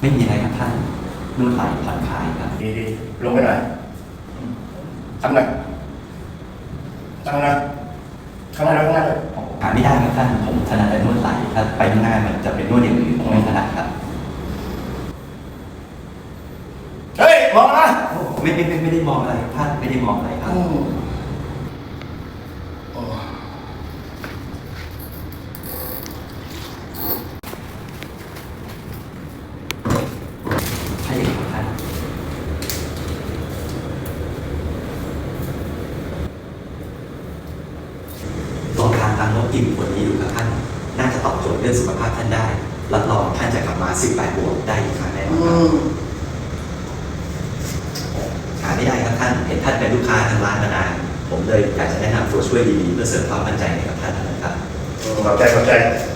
ไม่มีอะไรครับท่านนวดไหล่ผ่อนคลายครับ ดีดีลงไปหน่อยทำหน่อยทำหน่อยข้างหน้าข้างหน้าเลยหาไม่ได้ครับท่าน ผมถนัดแต่นวดไหล่ถ้าไปข้างหน้ามันจะเป็นนวดอย่างอื่นผมไม่ถนัดครับ เฮ้ยมองมาไม่ไม่ไม่ไม่ได้มองอะไรครับท่านไม่ได้มองอะไรครับ อืมโอ้ ถ้าอย่างนี้ครับท่าน ลองทานตามนกกินผลนี้ดูครับท่าน น่าจะตอบโจทย์เรื่องสุขภาพท่านได้ รับรองท่านจะกลับมา 18 บวกได้อีกครั้งแน่นอนอืครับมหาไม่ได้ครับท่าน เห็นท่านเป็นลูกค้าทางร้านมานาน ผมเลยอยากจะแนะนำตัวช่วยดีๆเพื่อเสริมความมั่นใจให้กับท่านนะครับเข้าใจเข้าใจอืม